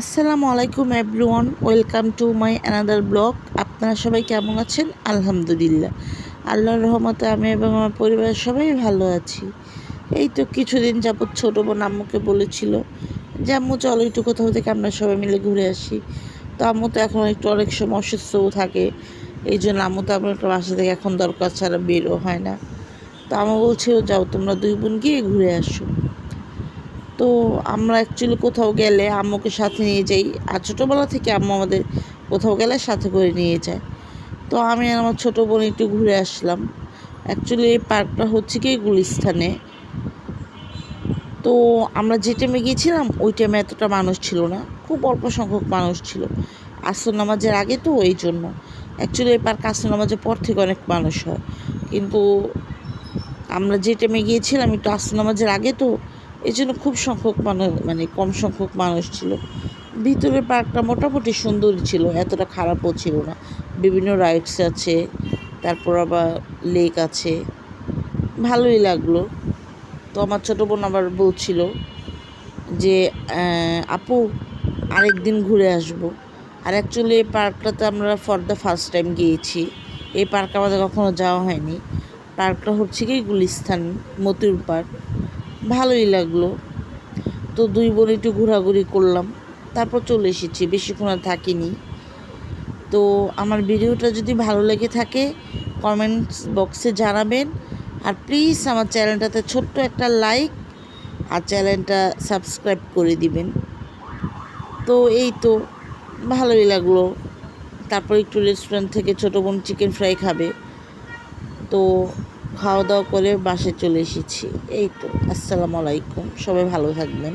আসসালামু আলাইকুম everyone, welcome to my another blog. আপনারা সবাই কেমন আছেন? আলহামদুলিল্লাহ। আল্লাহর রহমতে আমি এবং আমার পরিবারের সবাই ভালো আছি। এই তো কিছুদিন যাবৎ ছোটো বোন আম্মুকে বলেছিল যে, আম্মু, চলো একটু কোথাও থেকে আমরা সবাই মিলে ঘুরে আসি। তো আম্মু তো এখন একটু অনেক সময় অসুস্থও থাকে। এই জন্য আম্মু তো আমার একটা বাসা থেকে এখন দরকার ছাড়া বেরও হয় না। তো আম্মু বলছিল, যাও, তোমরা দুই বোন গিয়ে ঘুরে আসো। তো আমরা অ্যাকচুয়ালি কোথাও গেলে আম্মুকে সাথে নিয়ে যাই। আর ছোটোবেলা থেকে আম্মু আমাদের কোথাও গেলে সাথে করে নিয়ে যায়। তো আমি আর আমার ছোটো বোন একটু ঘুরে আসলাম। অ্যাকচুয়ালি এই পার্কটা হচ্ছে কি গুলিস্থানে তো আমরা যে টাইমে গিয়েছিলাম, ওই টাইমে এতটা মানুষ ছিল না। খুব অল্প সংখ্যক মানুষ ছিল। আসর নামাজের আগে তো এই জন্য। অ্যাকচুয়ালি এই পার্ক আসর নামাজের পর থেকে অনেক মানুষ হয়। কিন্তু আমরা যে টাইমে গিয়েছিলাম, একটু আসর নামাজের আগে তো এই জন্য খুব সংখ্যক মানুষ মানে কম সংখ্যক মানুষ ছিল। ভিতরের পার্কটা মোটামুটি সুন্দরই ছিল, এতটা খারাপও ছিল না। বিভিন্ন রাইডস আছে, তারপর আবার লেক আছে। ভালোই লাগল। তো আমার ছোটো বোন আবার বলছিল যে আপু আরেক দিন ঘুরে আসব। আর অ্যাকচুয়ালি এই পার্কটাতে আমরা ফর দ্য ফার্স্ট টাইম গিয়েছি। এই পার্ক আমাদের কখনো যাওয়া হয়নি। পার্কটা হচ্ছে কি গুলিস্তান, মতিউর পার্ক। ভালোই লাগল। তো দুই বোন একটু ঘোরাঘুরি করলাম। তারপর চলে এসেছি, বেশিক্ষণ আর থাকিনি। তো আমার ভিডিওটা যদি ভালো লেগে থাকে কমেন্টস বক্সে জানাবেন। আর প্লিজ আমার চ্যানেলটাতে ছোট্ট একটা লাইক আর চ্যানেলটা সাবস্ক্রাইব করে দিবেন। তো এই তো, ভালোই লাগল। তারপর একটু রেস্টুরেন্ট থেকে ছোটো বোন চিকেন ফ্রাই খাবে। তো খাওয়া দাওয়া করে বাসে চলে এসেছি। এই তো আসসালামু আলাইকুম সবাই ভালো থাকবেন।